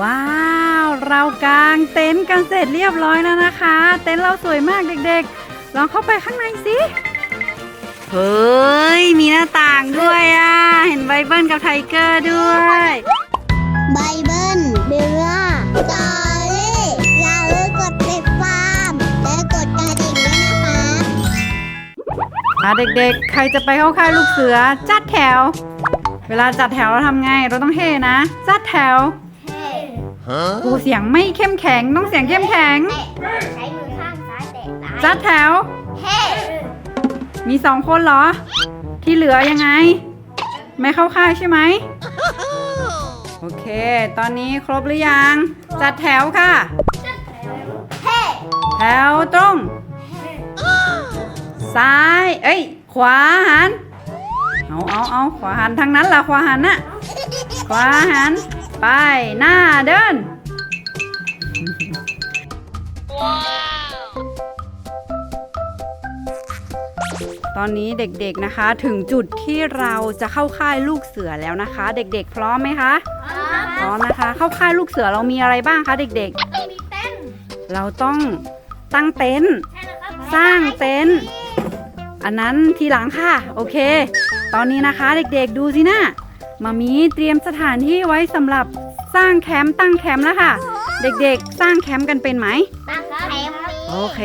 ว้าว เรากางเต็นท์กันเสร็จเรียบร้อยแล้วนะคะ เต็นท์เราสวยมากเด็กๆ ลองเข้าไปข้างในสิ เฮ้ย มีหน้าต่างด้วยอะ เห็นไบเบิลกับไทเกอร์ด้วยไบเบิลเบลล่าจอรี่อย่าลืมกดติดตามและกดกระดิ่งด้วยนะคะอะเด็กๆ ใครจะไปเข้าค่ายลูกเสือจัดแถว เวลาจัดแถวเราทำไง เราต้องเฮนะ จัดแถว โอ้เสียงไม่เข้มแข็งต้องเสียงเข้มแข็งใช้มือข้างซ้ายแตะซ้ายจัดแถว เฮ้มีสองคนเหรอ ที่เหลือยังไง ไม่เข้าค่ายใช่ไหมโอเค ตอนนี้ครบหรือยัง จัดแถวค่ะ เฮ้แถวตรง ซ้าย เอ้ย ขวาหัน เอาเอาเอาขวาหันทางนั้นล่ะขวาหันน่ะ ขวาหัน ไป หน้าเดิน ตอนนี้เด็กๆนะคะถึงจุดที่เราจะเข้าค่ายลูกเสือแล้วนะคะ เด็กๆ พร้อมไหมคะพร้อมนะคะ เข้าค่ายลูกเสือเรามีอะไรบ้างคะเด็กมีเต้นๆ เราต้องตั้งเต็นท์ใช่แล้วครับสร้างเต็นท์อันนั้นทีหลังค่ะ โอเค ตอนนี้นะคะ เด็กๆดูสินะ มามีเตรียมสถานที่ไว้สำหรับสร้างแคมป์ตั้งแคมป์แล้วค่ะ เด็กๆ สร้างแคมป์กันเป็นไหมตั้งครับโอเค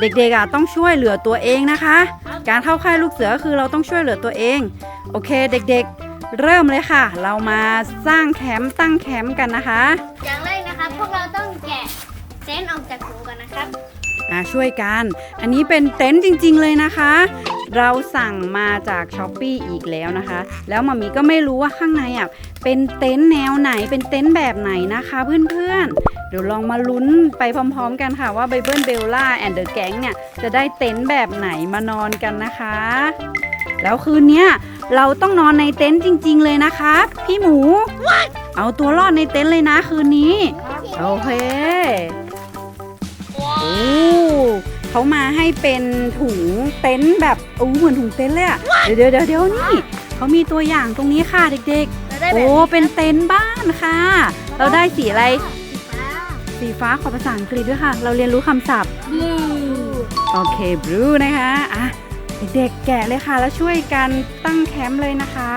เด็กๆอะต้องช่วยเหลือตัวเองนะคะ การเข้าค่ายลูกเสือก็คือเราต้องช่วยเหลือตัวเอง โอเคเด็กๆ เริ่มเลยค่ะ เรามาสร้างแคมป์ตั้งแคมป์กันนะคะ อย่างแรกนะครับพวกเราต้องแกะเต้นออกจากถุงก่อนนะครับ อะช่วยกัน อันนี้เป็นเต็นท์จริง ๆ เลยนะคะ เราสั่งมาจากช้อปปีอีกแล้วนะคะ แล้วมามีก็ไม่รู้ว่าข้างในอะเป็นเต็นท์แนวไหนเป็นเต็นท์แบบไหนนะคะเพื่อนๆ เดี๋ยวลองมาลุ้นไปพร้อม ๆ กันค่ะว่าไบเบิลเบลล่าแอนเดอร์แก๊งเนี่ยจะได้เต็นท์แบบไหนมานอนกันนะคะ แล้วคืนเนี้ยเราต้องนอนในเต็นท์จริง ๆ เลยนะคะพี่หมูเอาตัวรอดในเต็นท์เลยนะคืนนี้ โอเค โอ้ เขามาให้เป็นถุงเต็นท์แบบโอ้เหมือนถุงเต็นท์เลยอะเดี๋ยวเดี๋ยวเดี๋ยวนี่เขามีตัวอย่างตรงนี้ค่ะเด็กๆ โอ้เป็นเต็นท์บ้านค่ะ เราได้สีอะไร สีฟ้าขอภาษาอังกฤษด้วยค่ะ เราเรียนรู้คำศัพท์โอเค blue นะคะอะเด็กๆแกะเลยค่ะ แล้วช่วยกันตั้งแคมป์เลยนะคะ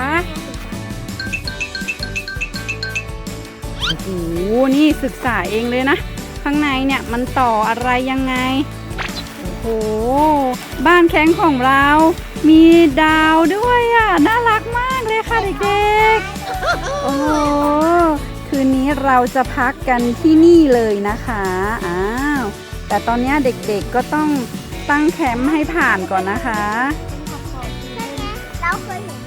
โอ้โหนี่ศึกษาเองเลยนะ ข้างในเนี่ยมันต่ออะไรยังไง โอ้โห บ้านแข้งของเรา มีดาวด้วยอะ น่ารักมากเลยค่ะเด็กๆ โอ้โห คืนนี้เราจะพักกันที่นี่เลยนะคะ อ้าว แต่ตอนนี้เด็กๆก็ต้องตั้งแคมป์ให้ผ่านก่อนนะคะ เราเคยเห็น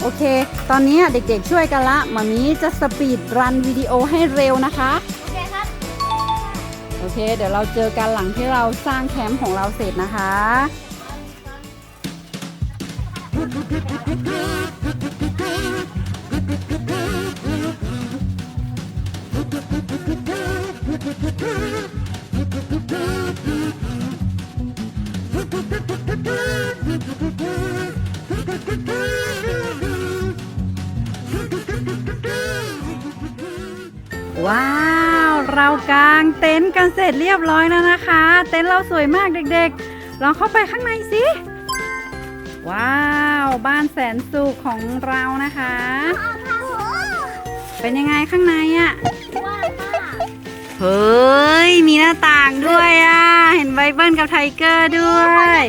โอเค ตอนนี้เด็กๆช่วยกันละมามีจะสปีดรันวิดีโอให้เร็วนะคะ โอเคเค เดี๋ยวเราเจอกันหลังที่เราสร้างแคมป์ของเราเสร็จนะคะ ว้าว เรากางเต็นท์กันเสร็จเรียบร้อยแล้วนะคะ เต็นท์เราสวยมากเด็กๆลองเข้าไปข้างในสิ ว้าว บ้านแสนสุขของเรานะคะ เป็นยังไงข้างในอะ่ะเฮ้ย มีหน้าต่างด้วยอะ่ะ เห็นไบเบิลกับไทเกอร์ด้วย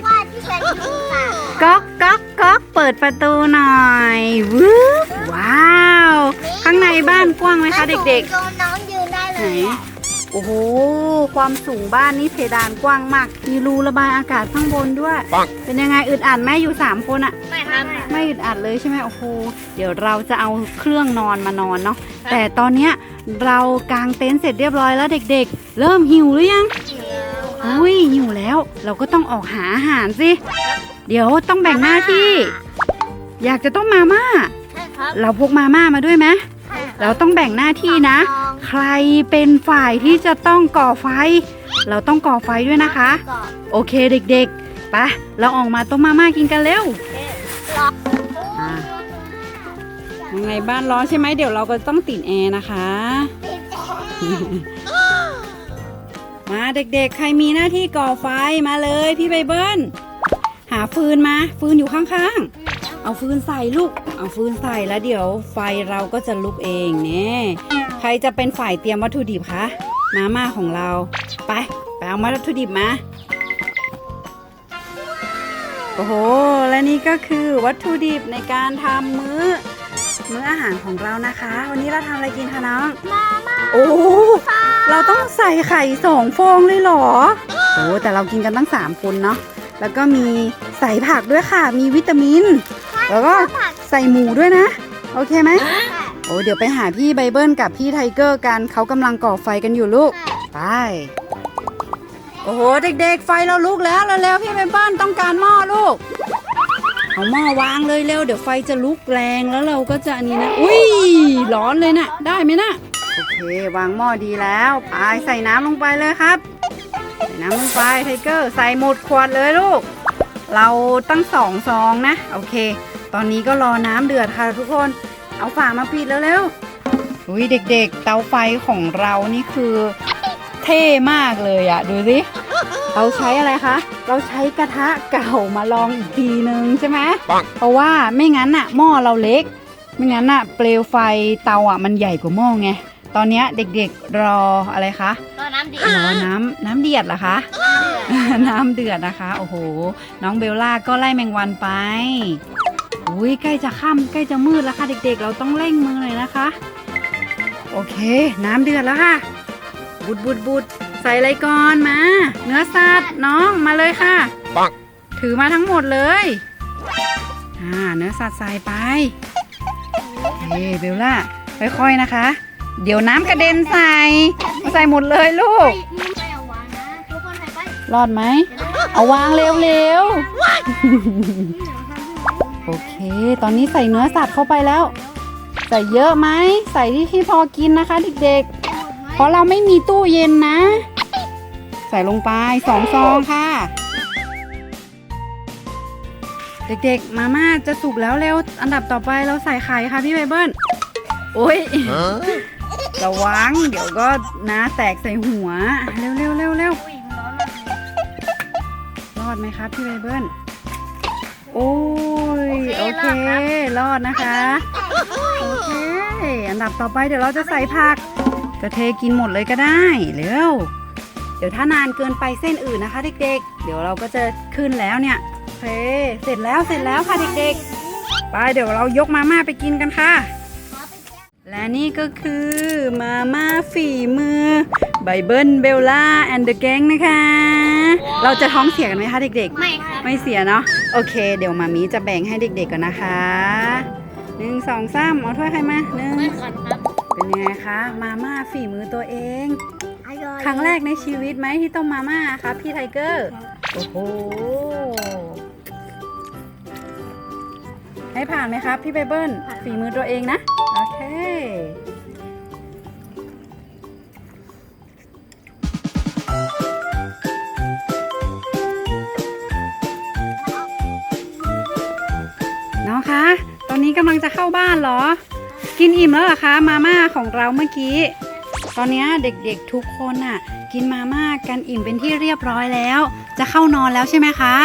ก็ก๊อกก๊อกก๊อกเปิดประตูหน่อยว้าวางในบ้านกว้างไหมคะเด็ก ๆ น้องยืนได้ๆ เลไหน ยอะโอ้โห ความสูงบ้านนี่เพดานกว้างมาก มีรูระบายอากาศข้างบนด้วยเป็นยังไงอึดอัดแม่อยู่3คนอะ ไม่ครับไม่อึดอัดเลยใช่ไหมโอ้โหเดี๋ยวเราจะเอาเครื่องนอนมานอนเนาะแต่ตอนเนี้ยเรากางเต็นท์เสร็จเรียบร้อยแล้วเด็กๆ เริ่มหิวหรือยังอุ้ยหิวแล้ว เราก็ต้องออกหาอาหารสิเดี๋ยวต้องแบ่งหน้าที่ อยากจะต้มมาม่า ใช่ครับ เราพกมาม่ามาด้วยไหม เราต้องแบ่งหน้าที่นะ ใครเป็นฝ่ายที่จะต้องก่อไฟ เราต้องก่อไฟด้วยนะคะก่อนโอเคเด็กๆ ไป เราออกมาต้มมาม่ากินกันเร็วรออ่าอยากยังไงบ้านร้อนใช่ไหมเดี๋ยวเราก็ต้องติดแอร์นะคะ มาเด็กๆ ใครมีหน้าที่ก่อไฟมาเลยพี่ใบเบิ้ลหาฟืนมา ฟืนอยู่ข้างๆ เอาฟืนใส่ลูก เอาฟืนใส่แล้วเดี๋ยวไฟเราก็จะลุกเองเนี่ยใครจะเป็นฝ่ายเตรียมวัตถุดิบคะมาม่าของเรา ไปไปเอาวัตถุดิบมาโอ้โห และนี่ก็คือวัตถุดิบในการทำมื้อ มื้ออาหารของเรานะคะ วันนี้เราทำอะไรกินคะน้องมาม่าโอ้เราต้องใส่ไข่สองฟองเลยเหรอโอ้แต่เรากินกันตั้งสามคนเนาะแล้วก็มีใส่ผักด้วยค่ะ มีวิตามิน แล้วก็ใส่หมูด้วยนะ โอเคไหมโอ้เดี๋ยวไปหาพี่ไบเบิลกับพี่ไทเกอร์กันเขากำลังก่อไฟกันอยู่ลูก ไป โอ้โห เด็กๆ ไฟเราลุกแล้วเร็วๆพี่ไบเบิลต้องการหม้อลูก เอาหม้อวางเลยเร็วเดี๋ยวไฟจะลุกแรงแล้วเราก็จะอันนี้นะ อุ้ยร้อนเลยนะได้ไหมนะโอเควางหม้อดีแล้วไปใส่น้ำลงไปเลยครับใส่น้ำลงไปไทเกอร์ใส่หมดขวดเลยลูก เราตั้งสองซองนะ โอเค ตอนนี้ก็รอน้ำเดือดค่ะทุกคน เอาฝามาปิดแล้วเร็วๆอุ้ยเด็กๆ เตาไฟของเรานี่คือเท่มากเลยอะดูสิเราใช้อะไรคะ เราใช้กระทะเก่ามาลองอีกทีนึงใช่ไหมปังเพราะว่าไม่งั้นอะหม้อเราเล็ก ไม่งั้นอะเปลวไฟเตาอะมันใหญ่กว่าหม้อไงตอนเนี้ยเด็กๆรออะไรคะก็น้ำดีรอน้ำน้ำเดือดเหรอคะน้ำเดือดนะคะ โอ้โห น้องเบลล่าก็ไล่แมงวันไป อุ้ยใกล้จะค่ำใกล้จะมืดแล้วค่ะเด็กๆ เราต้องเร่งมือหน่อยนะคะ โอเค น้ำเดือดแล้วค่ะ บุดบุดบุดใส่อะไรก่อนมา เนื้อสัตว์น้องมาเลยค่ะปังถือมาทั้งหมดเลยอ่าเนื้อสัตว์ใส่ไปเฮ้เบลล่าค่อยๆนะคะ เดี๋ยวน้ำกระเด็นใส่ใส่หมดเลยลูกไม่เอาวางนะทุกคนใส่ไปรอดไหม เอาวางเร็วๆโอเค ตอนนี้ใส่เนื้อสัตว์เข้าไปแล้ว ใส่เยอะไหม ใส่ที่ที่พอกินนะคะเด็กๆ เพราะเราไม่มีตู้เย็นนะ ใส่ลงไปสองซองค่ะ เด็กๆ มาม่าจะสุกแล้วเร็ว อันดับต่อไปเราใส่ไข่ค่ะพี่ไบเบิลโอ้ยระวัง เดี๋ยวก็น้าแตกใส่หัว เร็วเร็วเร็วเร็วอุ้ยมันร้อนมากเลยรอดไหมครับพี่ไบเบิล โอ้ยโอเค รอดนะคะ โอเค อันดับต่อไปเดี๋ยวเราจะใส่ผักจะเทกินหมดเลยก็ได้เร็วเดี๋ยวถ้านานเกินไปเส้นอื่นนะคะเด็กๆ เดี๋ยวเราก็จะขึ้นแล้วเนี่ยโอเคเสร็จแล้วเสร็จแล้วค่ะเด็กๆ ไปเดี๋ยวเรายกมาม่าไปกินกันค่ะ และนี่ก็คือมาม่าฝีมือไบเบิลเบลล่าแอนเดอะแกงนะคะ เราจะท้องเสียกันไหมคะเด็กไม่ครับๆไม่เสียเนาะโอเค เดี๋ยวมามีจะแบ่งให้เด็ก ๆก่อนนะคะหนึ่งสองสามเอาถ้วยใครมาหนึ่งไม่ขัดครับเป็นยังไงคะมาม่าฝีมือตัวเอง อร่อยครั้งแรกในชีวิตไหมที่ต้มมาม่าครับพี่ไทเกอร์โอ้โหให้ผ่านไหมครับพี่ไบเบิลฝีมือตัวเองนะโอเคำลังจะเข้าบ้านเหรอ กินอิ่มแล้วเหรอคะมาม่าของเราเมื่อกี้ ตอนเนี้ยเด็กๆทุกคนน่ะ กินมาม่ากันอิ่มเป็นที่เรียบร้อยแล้ว จะเข้านอนแล้วใช่ไหมคะ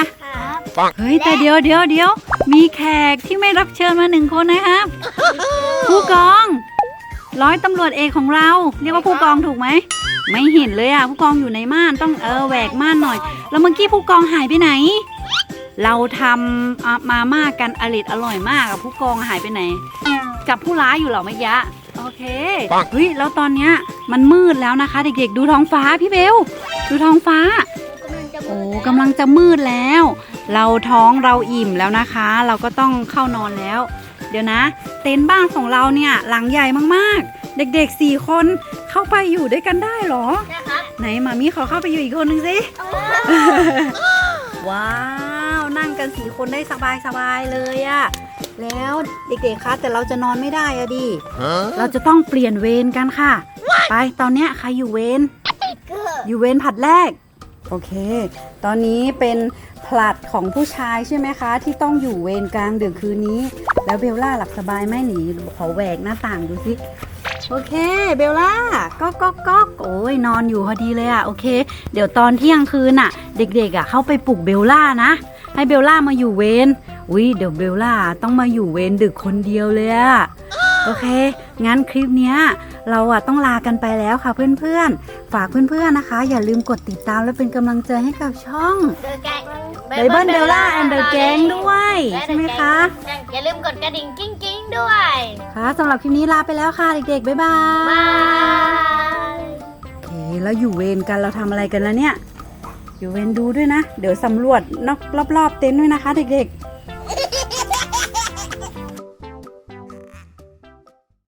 ครับเฮ้ยแต่เดี๋ยวเดี๋ยวเดี๋ยวมีแขกที่ไม่รับเชิญมาหนึ่งคนนะครับ ผู้กอง ร้อยตำรวจเอกของเรา เรียกว่าผู้กองถูกไหมไม่เห็นเลยอะผู้กองอยู่ในม่านต้องเออแหวกม่านหน่อย แล้วเมื่อกี้ผู้กองหายไปไหน เราทำอะมาม่ากันอร่อยอร่อยมากอะผู้กองหายไปไหนจับผู้ร้ายอยู่เหรอเมื่อกี้โอเคปังเฮ้ยแล้วตอนเนี้ยมันมืดแล้วนะคะ เด็กๆ ดูท้องฟ้าพี่เบลดูท้องฟ้าโอ้กำลังจะมืดแล้ว เราท้องเราอิ่มแล้วนะคะ เราก็ต้องเข้านอนแล้ว เดี๋ยวนะ เต็นท์บ้านของเราเนี่ยหลังใหญ่มากๆ เด็กๆสี่คนเข้าไปอยู่ด้วยกันได้เหรอนะครับไหนมามีขอเข้าไปอยู่อีกคนหนึ่งสิว้าว นั่งกันสี่คนได้สบายๆเลยอะแล้วเด็กๆคะแต่เราจะนอนไม่ได้อะดิ Huh? เราจะต้องเปลี่ยนเวรกันค่ะ ไปตอนเนี้ยใครอยู่เวรเกอร์อยู่เวรผัดแรก โอเค ตอนนี้เป็นผลัดของผู้ชายใช่ไหมคะ ที่ต้องอยู่เวรกลางดึกคืนนี้ แล้วเบลล่าหลับสบายไหมหนีขอแหวกหน้าต่างดูสิโอเคเบลล่าก็ก็ก็โอ้ยนอนอยู่พอดีเลยอะโอเค เดี๋ยวตอนเที่ยงคืนอะเด็กๆอะเข้าไปปลุกเบลล่านะ ให้เบลล่ามาอยู่เวรอุ้ยเดี๋ยวเบลล่าต้องมาอยู่เวรดึกคนเดียวเลยอะโอเค งั้นคลิปเนี้ยเราอะต้องลากันไปแล้วค่ะเพื่อนๆ ฝากเพื่อนๆนะคะ อย่าลืมกดติดตามและเป็นกำลังใจให้กับช่องเดอะแกงไบเบิลเบลล่าแอนด์เดอะแกงด้วยใช่ไหมคะ อย่าลืมกดกระดิ่งกิ้งกิ้งๆด้วย ค่ะสำหรับคลิปนี้ลาไปแล้วค่ะเด็กๆ บ๊ายบาย บาย โอเค แล้วอยู่เวรกันเราทำอะไรกันแล้วเนี่ย อยู่เวนดูด้วยนะ เดี๋ยวสำรวจนอกรอบๆเต็นท์ด้วยนะคะ เด็กๆ